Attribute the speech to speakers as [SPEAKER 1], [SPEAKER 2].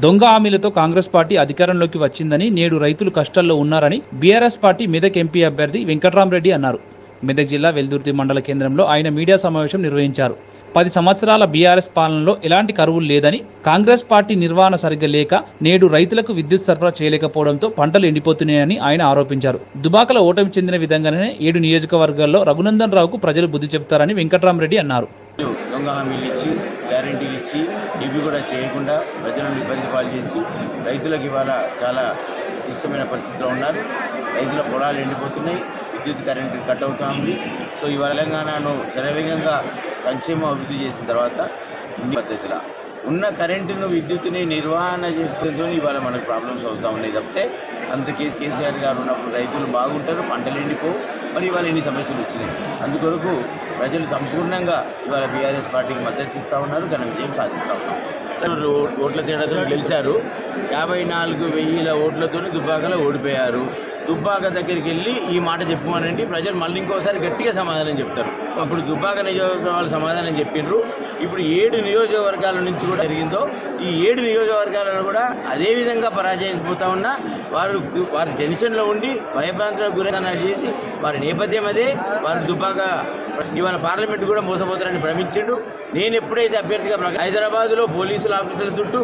[SPEAKER 1] దొంగ హామీలతో కాంగ్రెస్ పార్టీ అధికారంలోకి వచ్చిందని నేడు రైతులు కష్టాల్లో ఉన్నారని బీఆర్ఎస్ పార్టీ మెదక్ ఎంపీ అభ్యర్థి వెంకట్రామరెడ్డి అన్నారు. మెదక్ జిల్లా వెల్దుర్తి మండల కేంద్రంలో ఆయన మీడియా సమావేశం నిర్వహించారు. పది సంవత్సరాల బీఆర్ఎస్ పాలనలో ఎలాంటి కరువులు లేదని కాంగ్రెస్ పార్టీ నిర్వహణ సరిగ్గా లేక నేడు రైతులకు విద్యుత్ సరఫరా చేయలేకపోవడంతో పంటలు ఎండిపోతున్నాయని ఆయన ఆరోపించారు. దుబాకల ఓటమి చెందిన విధంగానే ఏడు నియోజకవర్గాల్లో రఘునందన్ రావుకు ప్రజలు బుద్ధి చెబుతారని వెంకట్రామరెడ్డి అన్నారు.
[SPEAKER 2] ఇచ్చి ఇవి కూడా చేయకుండా ప్రజలను ఇబ్బంది పాలు చేసి రైతులకు ఇవాళ చాలా ఇష్టమైన పరిస్థితిలో ఉన్నారు. రైతుల పొలాలు ఎండిపోతున్నాయి విద్యుత్ కరెంటు కట్ అవుతా ఉంది. సో ఇవాళ తెలంగాణను శరవేగంగా సంక్షేమ అభివృద్ధి చేసిన తర్వాత ఇన్ని పద్ధతిలో. ఉన్న కరెంటును విద్యుత్ని నిర్వహణ చేసుకుంటూ ఇవాళ మనకు ప్రాబ్లమ్స్ అవుతా ఉన్నాయి తప్పితే అంత కేసీఆర్ గారు ఉన్నప్పుడు రైతులు బాగుంటారు పంటలు ఎండిపోవు. మరి ఇవాళ ఎన్ని సమస్యలు వచ్చినాయి. అందుకొరకు ప్రజలు సంపూర్ణంగా ఇవాళ బీఆర్ఎస్ పార్టీకి మద్దతు ఇస్తూ ఉన్నారు ఘన విజయం సాధిస్తూ ఉన్నారు. సార్ ఓట్ల తేడాతో గెలిచారు. యాభై నాలుగు వెయ్యిల ఓట్లతో దుబ్బాకలో ఓడిపోయారు. దుబ్బాక దగ్గరికి వెళ్ళి ఈ మాట చెప్పుమనండి ప్రజలు మళ్ళీ ఇంకోసారి గట్టిగా సమాధానం చెప్తారు. అప్పుడు దుబ్బాక నియోజకవర్గాలు సమాధానం చెప్పిండ్రు ఇప్పుడు ఏడు నియోజకవర్గాల నుంచి కూడా జరిగిందో ఈ ఏడు నియోజకవర్గాలను కూడా అదేవిధంగా పరాజయం పోతా ఉన్నా వారు వారి టెన్షన్లో ఉండి భయభ్రాంతులకు గురైన చేసి వారి నేపథ్యం అదే. వారు దుబాగా ఇవాళ పార్లమెంట్ కూడా మోసపోతారని భ్రమించిండు. నేను ఎప్పుడైతే అభ్యర్థిగా హైదరాబాద్లో పోలీసుల ఆఫీసుల చుట్టూ